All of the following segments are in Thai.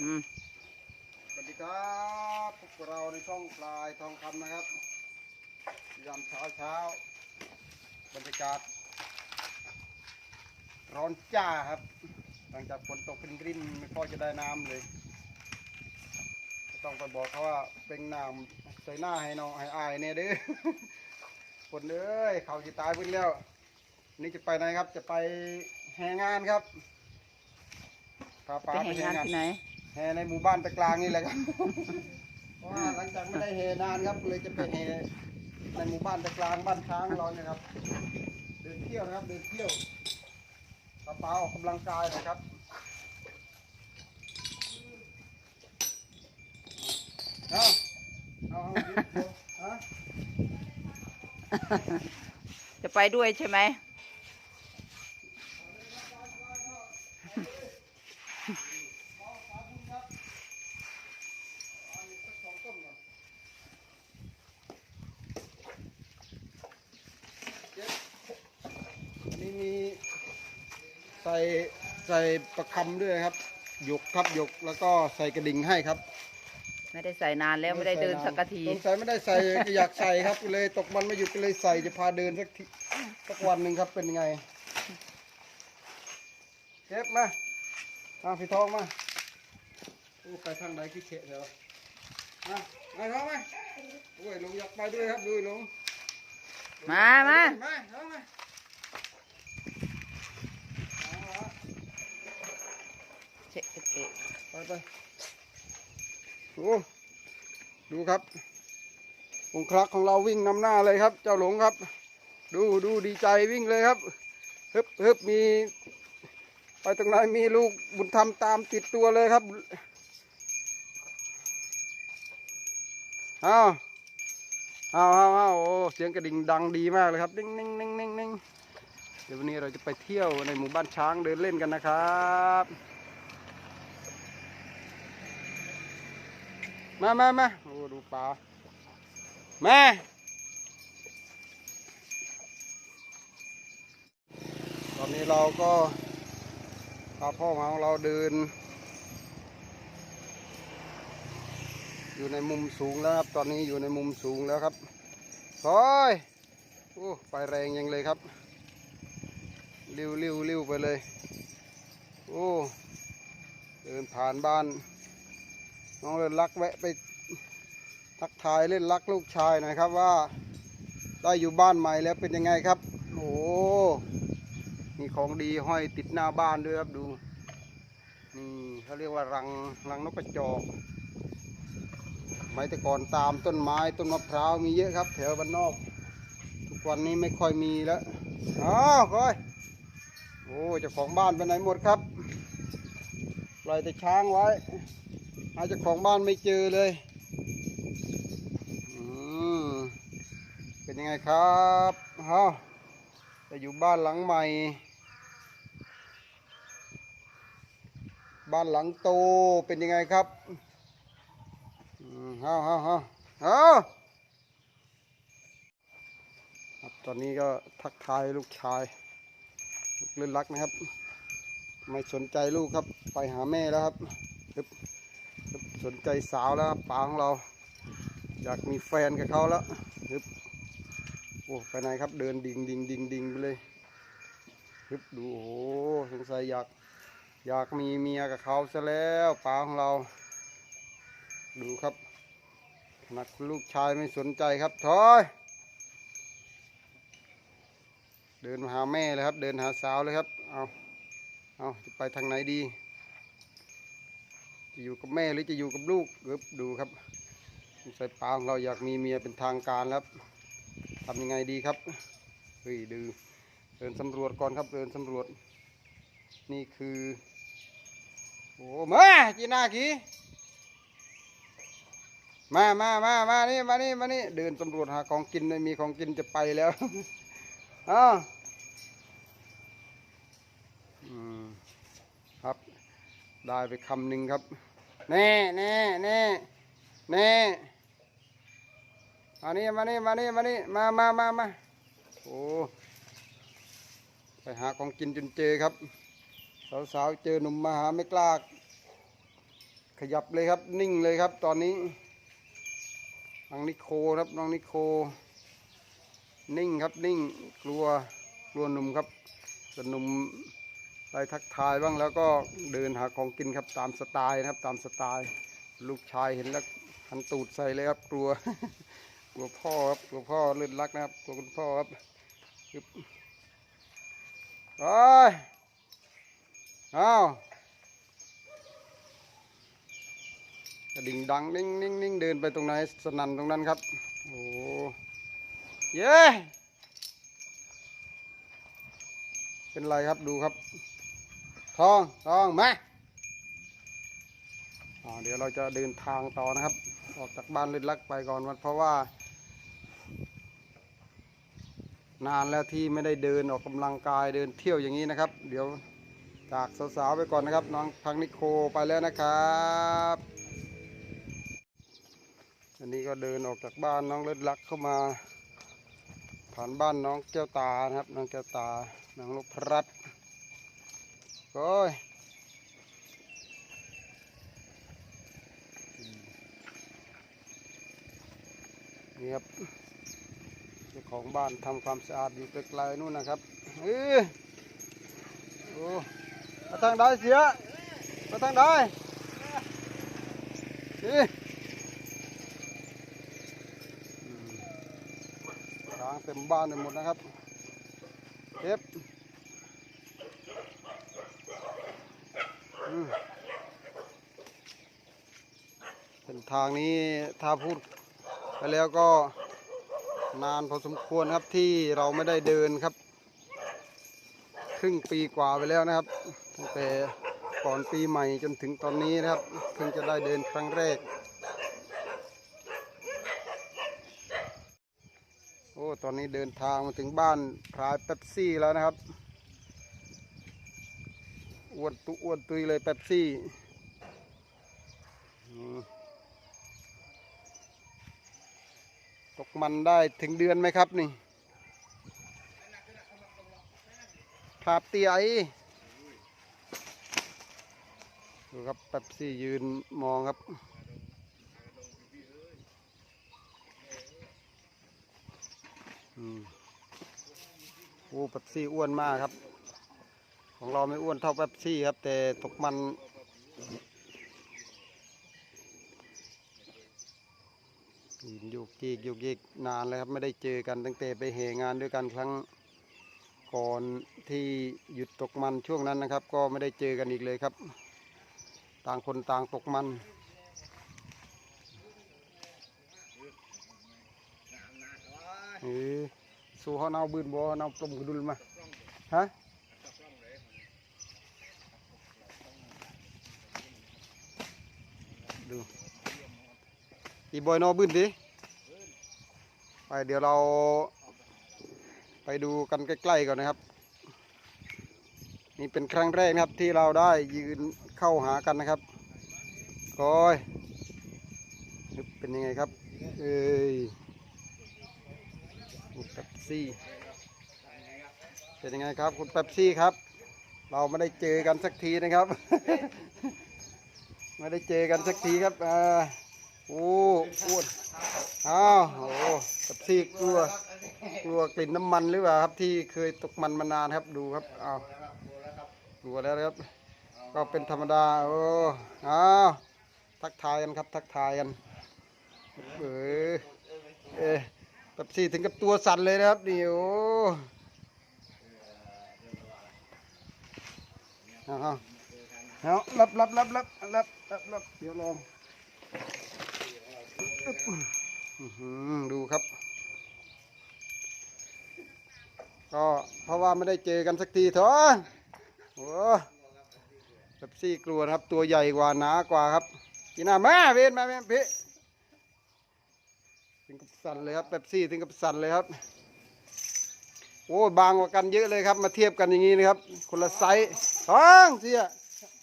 อืมสวัสดีครับพวกเราในช่องปลายทองคำนะครับยามเช้าเช้าบรรยากาศ ร้อนจ้าครับ หลังจากฝนตกเป็นรินไม่พอจะได้น้ำเลยก็ต้องไปบอกเขาว่าเป็นน้ำใส่หน้าให้น้องให้อายเนี่ยเด้อฝนเอ้ยเขาจะตายไปแล้ว นี่จะไปไหนครับ จะไปแห่งานครับพาไปป้าแห่ไปงานแห่งานที่ไหน แห่ในหมู่บ้านตะกลางนี่แหละครับ เพราะว่าหลังจากไม่ได้แห่นานครับ เลยจะไปแห่ในหมู่บ้านตะกลางบ้านช้างเราเนี่ยครับ เดินเที่ยวนะครับ เดินเที่ยวกระเป๋าออกกำลังกายนะครับเอาเอาเอาเดี๋ยวฮะจะไปด้วยใช่ไหม อันนี้มีใส่ใส่ ประคำด้วยครับ หยกครับหยกแล้วก็ใส่กระดิ่งให้ครับไม่ได้ใส่นานแล้วไม่ได้เดินสักทีสงสัยไม่ได้ใส่ก็อยากใส่ครับก็เลยตกมันไม่หยุดก็เลยใส่จะพาเดินสักทีสักวันหนึ่งครับเป็นไงเก็บมามาพี่ทองมาโอ้ไปทางไหนขี้เฉะเถอะมามาทองมาโอ้ยลุงอยากไปด้วยครับดูลุงมามามาทองมาเอาละ เช็คเช็ค ไปไปโอ้ดูครับองคลักของเราวิ่งนำหน้าเลยครับ เจ้าหลงครับ ดูดูดีใจวิ่งเลยครับฮึบฮึบมี ไปตรงไหนมีลูกบุญธรรมตามติดตัวเลยครับอ้าวอ้าวอ้าวอ้าวโอ้เสียงกระดิ่งดังดีมากเลยครับนิ่งนิ่งนิ่งนิ่งนิ่งเดี๋ยววันนี้เราจะไปเที่ยวในหมู่บ้านช้างเดินเล่นกันนะครับ มามามาโอ้ดูปลาแม่ตอนนี้เราก็พาพ่อมาของเราเดิน อยู่ในมุมสูงแล้วครับ ตอนนี้อยู่ในมุมสูงแล้วครับคอยโอ้ไปแรงยังเลยครับริ้วริ้วริ้วไปเลย โอ้ เดินผ่านบ้าน น้องเล่นรักแวะไปทักทายเล่นรักลูกชายหน่อยครับว่าได้อยู่บ้านใหม่แล้วเป็นยังไงครับ โอ้มีของดีห้อยติดหน้าบ้านด้วยครับดูนี่เขาเรียกว่ารังรังนกกระจอกไม้แต่ก่อนตามต้นไม้ต้นมะพร้าวมีเยอะครับ แถวบ้านนอก ทุกวันนี้ไม่ค่อยมีแล้วอ้าวคอยโอ้เจ้าของบ้านไปไหนหมดครับปล่อยแต่ช้างไว้าเจ้าของบ้านไม่เจอเลยเป็นยังไงครับฮะจะอยู่บ้านหลังใหม่ บ้านหลังโตเป็นยังไงครับเฮาเฮาเฮาเฮาครับตอนนี้ก็ทักทายลูกชายลูกเล่นรักนะครับ ไม่สนใจลูกครับไปหาแม่แล้วครับ สนใจสาวแล้วครับปาของเรา อยากมีแฟนกับเขาแล้วฮึบโอ้ไปไหนครับเดินดิ่งดิ่งดิ่งดิ่งไปเลยฮึบดูโอ้สงสัยอยากอยากมีเมียกับเขาซะแล้วปาของเรา ดูครับขนาดลูกชายไม่สนใจครับถอยเดินมาหาแม่เลยครับ เดินหาสาวเลยครับ เอาเอาจะไปทางไหนดี จะอยู่กับแม่หรือจะอยู่กับลูกเอบดูครับใส่ปลาของเราอยากมีเมียเป็นทางการแล้วครับทำยังไงดีครับเฮ้ยดูเดินสำรวจก่อนครับเดินสำรวจ นี่คือโอ้มาจีน่ากีมามามามานี่มานี่มานี่เดินสำรวจหาของกินไม่มีของกินจะไปแล้วอ้าอืมครับ ได้ไปคำหนึ่งครับ แน่แน่แน่แน่มานี่มานี่มานี่มานี่มามามามาโอ้ไปหาของกินจนเจอครับ สาวๆเจอหนุ่มมาหาไม่กล้าขยับเลยครับนิ่งเลยครับ ตอนนี้น้องนิโคครับน้องนิโค นิ่งครับนิ่งกลัวกลัวหนุ่มครับแต่หนุ่ม ได้ทักทายบ้างแล้วก็เดินหาของกินครับตามสไตล์นะครับตามสไตล์ ลูกชายเห็นแล้วหันตูดใส่เลยครับกลัว กลัวพ่อครับกลัวพ่อเลื่อนรักนะครับกลัวคุณพ่อครับยึบไปอ้ากระดิ่งดังนิ่งนิ่งนิ่งเดินไปตรงไหนสนั่นตรงนั้นครับ โอ้เย้เป็นไรครับดูครับ ทองทองมาอ่าเดี๋ยวเราจะเดินทางต่อนะครับ ออกจากบ้านเลึกลักไปก่อนวันเพราะว่า นานแล้วที่ไม่ได้เดินออกกำลังกายเดินเที่ยวอย่างนี้นะครับ เดี๋ยวจากสาวๆไปก่อนนะครับ น้องพังนิโคไปแล้วนะครับอันนี้ก็เดินออกจากบ้านน้องเลิศลักเข้ามา ผ่านบ้านน้องแก้วตานะครับ น้องแก้วตาน้องลูกพรัด โอ้ยนี่ครับเจ้าของบ้านทำความสะอาดอยู่ไกลๆนู่นนะครับเออโอ้มาทางใดเสียมาทางใดนี่ล้างเต็มบ้านไปหมดนะครับเก็บอืมเส้น ทางนี้ถ้าพูดไปแล้วก็นานพอสมควรครับที่เราไม่ได้เดินครับ ครึ่งปีกว่าไปแล้วนะครับตั้งแต่ก่อนปีใหม่จนถึงตอนนี้นะครับเพิ่งจะได้เดินครั้งแรก โอ้ตอนนี้เดินทางมาถึงบ้านพรายเป๊ปซี่แล้วนะครับอ้วนตุอ้วนตุยเลยเป๊ปซี่อืม ตกมันได้ถึงเดือนไหมครับนี่ภาพเตียดูครับเป๊ปซี่ยืนมองครับอืมโอ้เป๊ปซี่อ้วนมากครับ ของเราไม่อ้วนเท่าเป๊ปซี่ครับ แต่ตกมัน ยืนโยกเยกยกเยกนานเลยครับไม่ได้เจอกันตั้งแต่ไปเหงานด้วยกันครั้งก่อนที่หยุดตกมันช่วงนั้นนะครับ ก็ไม่ได้เจอกันอีกเลยครับ ต่างคนต่างตกมันเออสู้เขาเอาบืนบ่เอาปลมกระดุลมาฮะดูอีบอยนอบืนดิ ไปเดี๋ยวเราไปดูกันใกล้ๆก่อนนะครับ นี่เป็นครั้งแรกนะครับที่เราได้ยืนเข้าหากันนะครับคอยเป็นยังไงครับ เอ้ยคุณเป๊ปซี่ เป็นยังไงครับคุณเป๊ปซี่ครับ เราไม่ได้เจอกันสักทีนะครับ ไม่ได้เจอกันสักทีครับอ่า โอ้อ้วนอ้าวโอ้เป๊ปซี่กลัวกลัวกลิ่นน้ำมันหรือเปล่าครับ ที่เคยตกมันมานานครับดูครับอ้าวกลัวแล้วครับ ก็เป็นธรรมดาโอ้อ้าวทักทายกันครับ ทักทายกันเออเออเป๊ปซี่ถึงกับตัวสั่นเลยนะครับนี่โอ้เอาเอาเอารับรับรับรับรับรับรับเดี๋ยวลอง ดูครับ ก็เพราะว่าไม่ได้เจอกันสักทีเถอะโอ้เป๊ปซี่กลัวครับ ตัวใหญ่กว่าหนากว่าครับกินหน้ามาเวนมาเวนพี่ถึงกับสั่นเลยครับเป๊ปซี่ถึงกับสั่นเลยครับ โอ้บางกว่ากันเยอะเลยครับ มาเทียบกันอย่างนี้นะครับ คนละไซส์ท้องเสียอ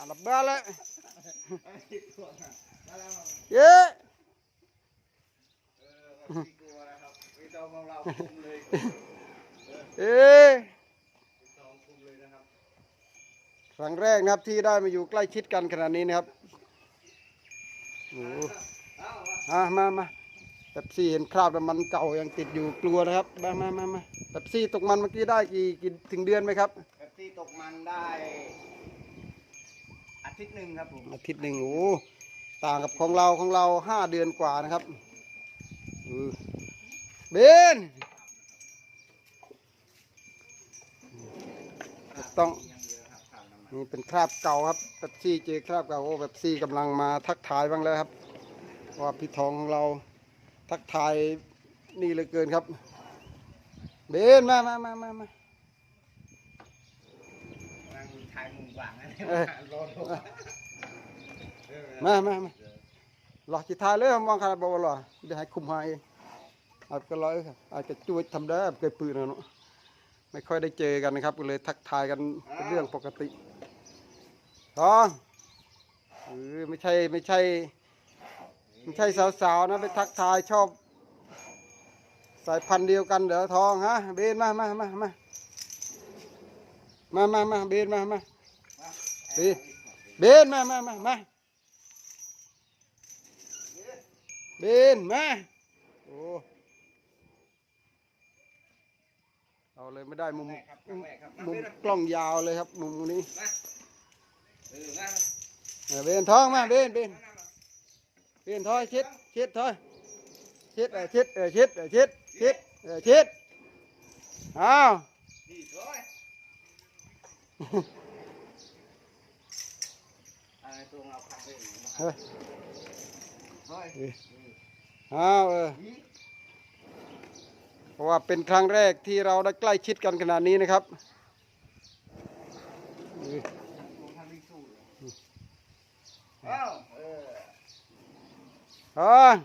ะรับบ้าแล้วเย้ เอ๊ะครั้งแรกนะครับที่ได้มาอยู่ใกล้ชิดกันขนาดนี้นะครับโอ้อะมามาเป๊ปซี่เห็นคราบน้ำมันเก่ายังติดอยู่กลัวนะครับ มามามามาเป๊ปซี่ตกมันเมื่อกี้ได้กี่กี่ถึงเดือนไหมครับแป๊บซี่ตกมันได้ อาทิตย์หนึ่งครับผมอาทิตย์หนึ่งโอ้ต่างกับของเราของเราห้าเดือนกว่านะครับ เออเบนต้องยังเยอะครับข่าวน้ำมันนี่เป็นคราบเก่าครับเป๊ปซี่เจอคราบเก่าโอ้เป๊ปซี่กำลังมาทักทายบ้างแล้วครับ ว่าพี่ทองของเราทักทายนี่เหลยเกินครับ เบนมามามามามานั่งทายมุมกว่างนะเอ้ยรอดูมามามา หลอกจิตทายเลยมองใครบอกว่าหลอกเดี๋ยวให้คุมหาเอาจก็ร้อยครับอาจจะช่วยทำได้เคยปืนนะเนาะไม่ค่อยได้เจอกันนะครับก็เลยทักทายกันเป็นเรื่องปกติทองเออไม่ใช่ไม่ใช่ ไม่ใช่สาวๆนะไปทักทายชอบ สายพันธุ์เดียวกันเดี๋ยวทองฮะเบนมามามามามามามาเบนมามาเบนเบนมามามามาเบนมาโอ้เอาเลยไม่ได้มุมครับครั้งแรกครับมุมกล้องยาวเลยครับมุมนี้เออมาเออเบนทองมาเบนเบนเปลี่ยนถอยชิดชิดถอยชิดเออชิดเออชิดเออชิดชิดเออชิดอ้าวดีสวยอะไรตัวเราพักเลยเฮ้ยสวย อ้าวเออเพราะว่าเป็นครั้งแรกที่เราได้ใกล้ชิดกันขนาดนี้นะครับเออตัวทำไม่สู้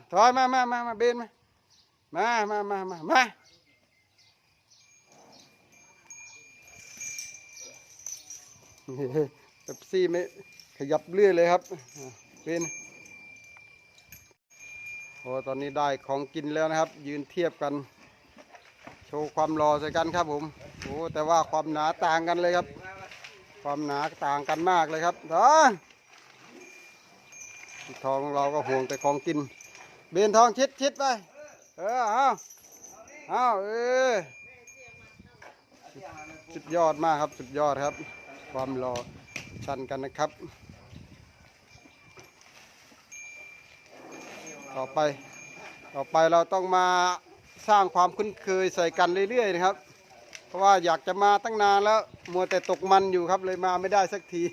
เถอยมามามามาเบนมามามามามามาเป๊ปซี่ไม่ขยับเรื่อยเลยครับอะเบน โอ้ตอนนี้ได้ของกินแล้วนะครับ ยืนเทียบกัน โชว์ความรอใส่กันครับผมโอ้แต่ว่าความหนาต่างกันเลยครับ ความหนาต่างกันมากเลยครับทองทองของเราก็ห่วงแต่ของกิน เบนทองชิดชิดไปเออเอาเอาเออสุดยอดมากครับสุดยอดครับ ความรอชันกันนะครับ ต่อไป ต่อไปเราต้องมาสร้างความคุ้นเคยใส่กันเรื่อยๆนะครับ เพราะว่าอยากจะมาตั้งนานแล้วมัวแต่ตกมันอยู่ครับเลยมาไม่ได้สักที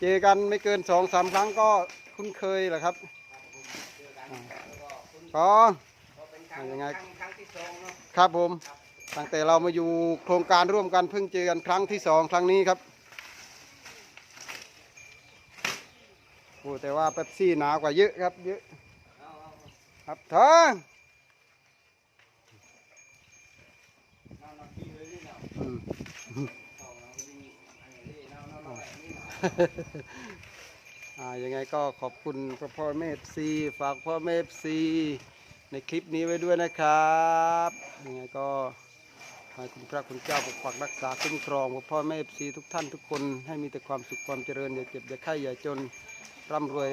เจอกันไม่เกินสองสามครั้งก็คุ้นเคยแหละครับอ๋อก็เป็นครั้งยังไงครั้งครั้งที่สองเนาะครับผมตั้งแต่เรามาอยู่โครงการร่วมกันเพิ่งเจอกันครั้งที่สองครั้งนี้ครับ โอ้แต่ว่าเป๊ปซี่หนากว่าเยอะครับเยอะครับเอาอ่าอย่างไงก็ขอบคุณพ่อพ่อแม่ซีฝากพ่อแม่ซีในคลิปนี้ไว้ด้วยนะครับยังไงก็ให้คุณพระคุณเจ้าปกปักรักษาคุ้มครองพ่อพ่อแม่ซีทุกท่านทุกคนให้มีแต่ความสุขความเจริญอย่าเจ็บอย่าไข้อย่าจน ร่ำรวย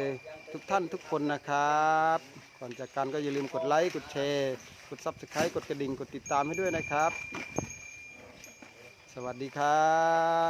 ทุกท่านทุกคนนะครับ ก่อนจากกันก็อย่าลืมกดไลค์กดแชร์ กดซับสไครต์กดกระดิ่งกดติดตามให้ด้วยนะครับ สวัสดีครับ